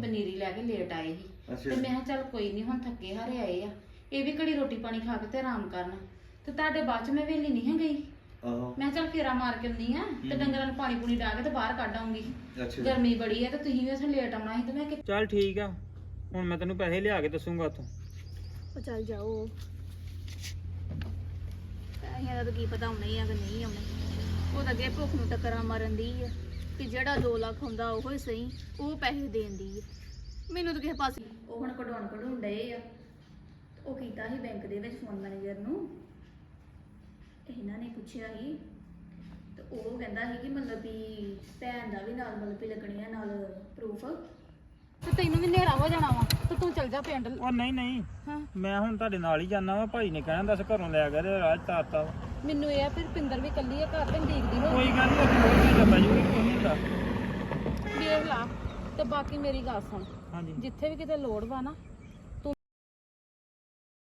ਪਨੀਰੀ ਲੈ ਕੇ ਲੇਟ ਆਏ ਸੀ। ਅੱਛਾ। ਤੇ ਮੈਂ ਕਿਹਾ ਚੱਲ ਕੋਈ ਨਹੀਂ ਹੁਣ ਥੱਕੇ ਹਾਰੇ ਆਏ ਆ। ਇਹ ਵੀ ਘੜੀ ਰੋਟੀ ਪਾਣੀ ਖਾ ਕੇ ਤੇ ਆਰਾਮ ਕਰਨ। ਤੇ ਤੁਹਾਡੇ ਬਾਅਦ ਚ ਮੈਂ ਵੇਲੀ ਨਹੀਂ ਹੈ ਗਈ ਆਹੋ। ਮੈਂ ਕਿਹਾ ਚੱਲ ਫੇਰਾ ਮਾਰ ਕੇ ਆਉਂਦੀ ਆ ਤੇ ਡੰਗਰਾਂ ਨੂੰ ਪਾਣੀ ਪੂਣੀ ਡਾ ਕੇ ਤੇ ਬਾਹਰ ਕੱਢ ਆਉਂਗੀ। ਅੱਛਾ। ਗਰਮੀ ਬੜੀ ਆ ਤੇ ਤੁਸੀਂ ਵੀ ਉੱਥੇ ਲੇਟ ਆਉਣਾ ਸੀ ਤੇ ਮੈਂ ਕਿ ਚੱਲ ਠੀਕ ਆ। ਹੁਣ ਮੈਂ ਤੈਨੂੰ ਪੈਸੇ ਲਿਆ ਕੇ ਦੱਸੂਗਾ ਉੱਥੋਂ। ਉਹ ਚੱਲ ਜਾਓ। ਪੈਸਿਆਂ ਦਾ ਤਾਂ ਕੀ ਪਤਾ ਆਉਣਾ ਹੀ ਆ ਕਿ ਨਹੀਂ ਆਉਣਾ। ਉਹ ਤਾਂ ਅੱਗੇ ਭੁੱਖ ਨੂੰ ਟੱਕਰਾਂ ਮਾਰਨ ਦੀ ਆ। ਕਿ ਜਿਹੜਾ 2 ਲੱਖ ਹੁੰਦਾ ਉਹ ਹੀ ਸਹੀ ਉਹ ਪੈਸੇ ਦੇਣ ਦੀ ਆ। ਮੈਨੂੰ ਤਾਂ ਕਿਸੇ ਪਾਸੇ ਉਹ ਹੁਣ ਕਢਾਉਣ ਕਢਾਉਣ ਡਏ ਆ। ਉਹ ਕੀਤਾ ਸੀ ਬੈਂਕ ਦੇ ਵਿੱਚ ਫੋਨ ਮੈਨੇਜਰ ਨੂੰ। ਇਹਨਾਂ ਨੇ ਪੁੱਛਿਆ ਸੀ। ਤੇ ਉਹ ਕਹਿੰਦਾ ਸੀ ਕਿ ਮਤਲਬ ਵੀ ਭੈਣ ਦਾ ਵੀ ਨਾਲ ਮਤਲਬ ਵੀ ਲੱਗਣੀ ਆ ਨਾਲ ਪ੍ਰੂਫ ਤੇ ਤੈਨੂੰ ਵੀ ਹਨੇਰਾ ਹੋ ਜਾਣਾ ਵਾ ਤੇ ਤੂੰ ਚੱਲ ਜਾ ਪਿੰਡ। ਉਹ ਨਹੀਂ ਨਹੀਂ। ਹਾਂ। ਮੈਂ ਹੁਣ ਤੁਹਾਡੇ ਨਾਲ ਹੀ ਜਾਣਾ ਵਾ ਭਾਈ ਨੇ ਕਹਿਣਾ ਦੱਸ ਘਰੋਂ ਲੈ ਗਿਆ ਤੇ ਰਾਜ ਤਾਤਾ ਵਾ। ਮੈਨੂੰ ਇਹ ਆ ਫਿਰ ਪਿੰਦਰ ਵੀ ਕੱਲੀ ਆ ਘਰ ਤੇ ਦੇਖਦੀ ਹੋ ਕੋਈ ਗੱਲ ਨਹੀਂ ਉੱਥੇ ਹੋਰ ਚੀਜ਼ ਪੈ ਜੂਗੀ ਕੋਈ ਨਹੀਂ ਤੇ ਬਾਕੀ ਮੇਰੀ ਗੱਲ ਸੁਣ। ਹਾਂਜੀ। ਜਿੱਥੇ ਵੀ ਕਿਤੇ ਲੋੜ ਵਾ ਨਾ